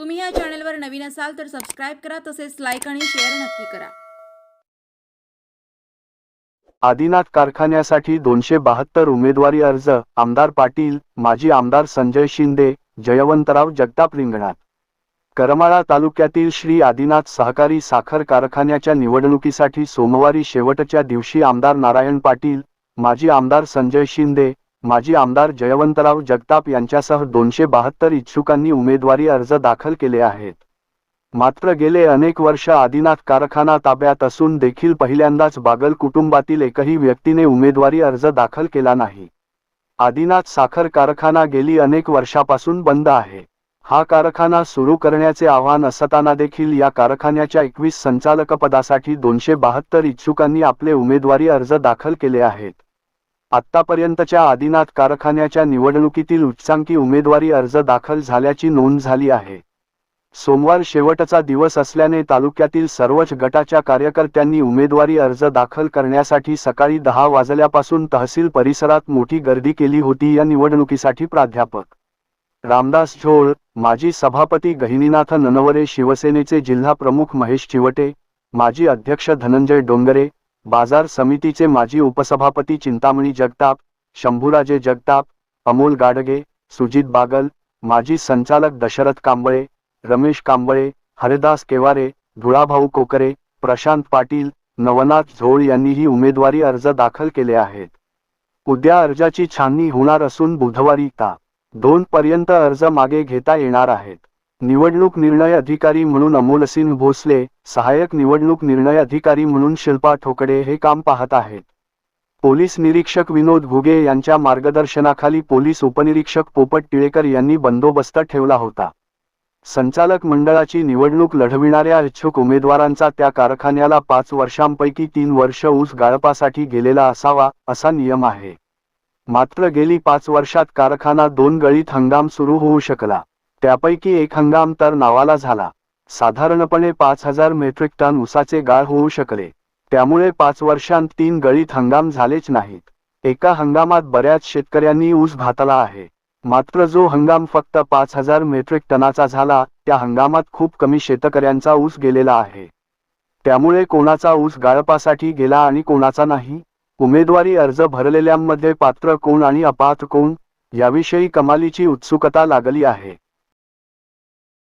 तुम्ही या चॅनलवर नवीन असाल तर सबस्क्राईब करा तसेच लाईक आणि शेअर नक्की करा. आदिनाथ कारखान्यासाठी दोनशे बहात्तर उमेदवारी अर्ज आमदार पाटील माजी आमदार संजय शिंदे जयवंतराव जगताप रिंगणात. करमाळा तालुक्यातील श्री आदिनाथ सहकारी साखर कारखान्याच्या निवडणुकीसाठी सोमवारी शेवटच्या दिवशी आमदार नारायण पाटील माजी आमदार संजय शिंदे माजी आमदार जयवंतराव जगताप यांच्यासह दोनशे बहात्तर इच्छुकांनी उमेदवारी अर्ज दाखल केले आहेत. मात्र गेले अनेक वर्ष आदिनाथ कारखाना ताब्यात असून देखील पहिल्यांदाच बागल कुटुंबातील एकही व्यक्तीने उमेदवारी अर्ज दाखल केला नाही. आदिनाथ साखर कारखाना गेली अनेक वर्षापासून बंद आहे. हा कारखाना सुरू करण्याचे आव्हान असताना देखील या कारखान्याच्या एकवीस संचालकपदासाठी दोनशे बहात्तर इच्छुकांनी आपले उमेदवारी अर्ज दाखल केले आहेत. आत्तापर्यंतच्या आदिनाथ कारखान्याच्या निवडणुकीतील उच्चांकी उमेदवारी अर्ज दाखल झाल्याची नोंद झाली आहे. सोमवार शेवटचा दिवस असल्याने तालुक्यातील सर्वच गटाच्या कार्यकर्त्यांनी उमेदवारी अर्ज दाखल करण्यासाठी सकाळी दहा वाजल्यापासून तहसील परिसरात मोठी गर्दी केली होती या निवडणुकीसाठी प्राध्यापक रामदास झोळ माजी सभापती गहिनीनाथ ननवरे शिवसेनेचे जिल्हा प्रमुख महेश चिवटे माजी अध्यक्ष धनंजय डोंगरे बाजार समितीचे माजी उपसभापती चिंतामणी जगताप शंभूराजे जगताप अमोल गाडगे सुजित बागल माजी संचालक दशरथ कांबळे रमेश कांबळे हरिदास केवारे धुळाभाऊ कोकरे प्रशांत पाटील नवनाथ झोळ यांनीही उमेदवारी अर्ज दाखल केले आहेत. उद्या अर्जाची छाननी होणार असून बुधवारी ता दोन पर्यंत अर्ज मागे घेता येणार आहेत. निवडणूक निर्णय अधिकारी म्हणून अमोलसिंह भोसले सहाय्यक निवडणूक निर्णय अधिकारी म्हणून शिल्पा ठोकडे हे काम पाहत आहेत. पोलीस निरीक्षक विनोद घुगे यांच्या मार्गदर्शनाखाली पोलीस उपनिरीक्षक पोपट टिळेकर यांनी बंदोबस्त ठेवला होता. संचालक मंडळाची निवडणूक लढविणाऱ्या इच्छुक उमेदवारांचा त्या कारखान्याला पाच वर्षांपैकी तीन वर्ष ऊस गाळपासाठी गेलेला असावा असा नियम आहे. मात्र गेली पाच वर्षात कारखाना दोन गळीत हंगाम सुरू होऊ शकला. त्यापैकी एक हंगाम तर नावाला झाला. साधारणपणे पाच हजार मेट्रिक टन ऊसाचे गाळ होऊ शकले. त्यामुळे पाच वर्षांत तीन गळीत हंगाम झालेच नाहीत. एका हंगामात बऱ्याच शेतकऱ्यांनी ऊस भातला आहे. मात्र जो हंगाम फक्त पाच हजार मेट्रिक टनाचा झाला त्या हंगामात खूप कमी शेतकऱ्यांचा ऊस गेलेला आहे. त्यामुळे कोणाचा ऊस गाळपासाठी गेला आणि कोणाचा नाही? उमेदवारी अर्ज भरलेल्यांमध्ये पात्र कोण आणि अपात्र कोण? याविषयी कमालीची उत्सुकता लागली आहे.